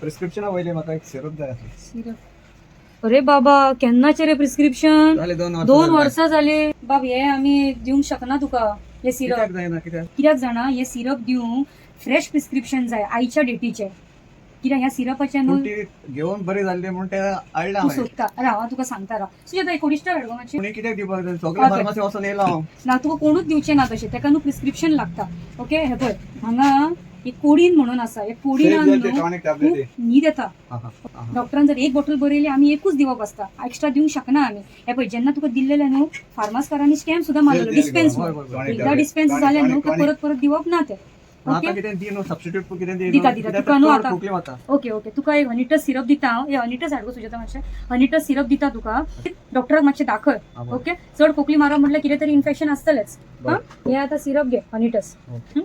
Prescription वयले म्हाका एक सिरप जाय. सिरप. अरे बाबा केन्नाचे रे प्रिस्क्रिप्शन दोन वर्सां जाले. बाब हे आमी दिवंक शकना तुका. हे सिरप कित्याक? जाणा हे सिरप दिवंक फ्रेश प्रिस्क्रिप्शन जाय आयच्या डेटीचे. कित्याक ह्या सिरपाचे न्हू घेवन बरी जाल्ली म्हणून ते हाडला हांवें. सोदता राव हांव तुका सांगता राव. सुजाता एक कोडिस्टर हाड गो मातशें कोणी कित्याक दिवपाक जाय सगळे. फार्मासी वचून येयला हांव ना तुका कोणूच दिवचें ना तशें तेका न्हू प्रिस्क्रिप्शन लागता. ओके हे पळय हांगा एक कोडीन म्हणून आसा एक कोडिनान न्हू टॉनिक तूं टॅबलेट न्ही देता. हा हा हा. डॉक्टरान जर एक बॉटल बरयली आमी एकूच दिवप आसता एक्स्ट्रा दिवंक शकना आमी हे पळय जेन्ना तुका दिल्लेले न्हू फार्मासकारांनी स्कॅम सुद्धा मारलेलो. डिस्पेन्स. एकदा डिस्पेन्स जाले न्हू परत परत दिवप ना ते. ओके ओके तुका एक हनिटस सिरप दिता हांव. हनिटस हाड गो सुजाता मातशें हनिटस सिरप दिता तुका. डॉक्टराक मातशें दाखय. ओके चड खोकली मारप म्हटल्यार कितें तरी इन्फेक्शन आसतलेच हा? आता सिरप घे हनिटस. हं?